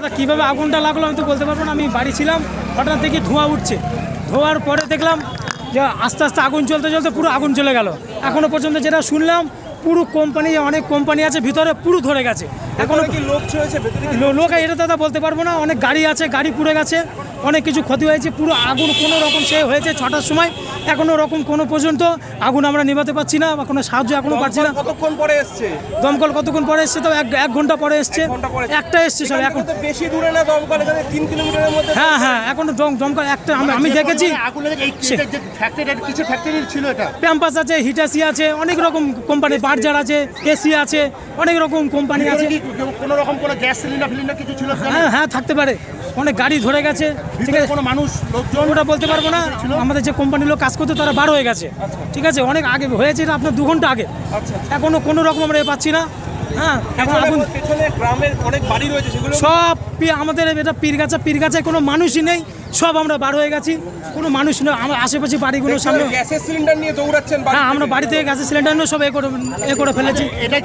দাদা কীভাবে আগুনটা লাগল আমি তো বলতে পারব না। আমি বাড়ি ছিলাম হঠাৎ থেকে ধোঁয়া উঠছে। ধোয়ার পরে দেখলাম যে আস্তে আস্তে আগুন চলতে চলতে পুরো আগুন চলে গেল। এখনও পর্যন্ত যেটা শুনলাম পুরো কোম্পানি অনেক কোম্পানি আছে ভিতরে পুরো ধরে গেছে। এখনও কি লোক লোক এটা দাদা বলতে পারব না। অনেক গাড়ি আছে গাড়ি পুড়ে গেছে। অনেক কিছু ক্ষতি হয়েছে। পুরো আগুন কোনো রকম সে হয়েছে ছটার সময় এখনও রকম কোনো পর্যন্ত আগুন আমরা নিভাতে পারছি না বা কোনো সাহায্য এখনও পাচ্ছি না। কতক্ষণ পরে এসছে? দমকল কতক্ষণ পরে এসছে? তো এক ঘণ্টা পরে এসছে। একটা এসছে সব এখন বেশি দূরে না দমকল এখানে তিন কিলোমিটারের মধ্যে হ্যাঁ হ্যাঁ এখন দম দমকল একটা আমি আমি দেখেছি। প্যাম্পাস আছে হিটাসি আছে অনেক রকম কোম্পানি বার্জার আছে এসি আছে। অনেক রকম কোম্পানি আছে। কি কোনো রকম কোনো গ্যাস সিলিন্ডার ফিলিন্ডার কিছু ছিল হ্যাঁ হ্যাঁ থাকতে পারে। অনেক গাড়ি ধরে গেছে। ঠিক আছে। কোনো মানুষ লোকজন ওটা বলতে পারব না। আমাদের যে কোম্পানির লোক কাজ করতে তারা বার হয়ে গেছে। ঠিক আছে? অনেক আগে হয়েছে এটা আপনার দু ঘণ্টা আগে। এখনও কোনো রকম আমরা এ পাচ্ছি না। হ্যাঁ এখন আগুন গ্রামের অনেক বাড়ি রয়েছে সেগুলো সব আমাদের এটা পীরগাছা পীরগাছায় কোনো মানুষই নেই। সব আমরা বার হয়ে গেছি। কোনো মানুষ নেই। আমার আশেপাশে বাড়িগুলোর সামনে গ্যাসের সিলিন্ডার নিয়ে দৌড়াচ্ছেন হ্যাঁ আমরা থেকে। বাড়ি থেকে গ্যাসের সিলিন্ডার নিয়ে সব এ করে এ করে ফেলেছি। এটা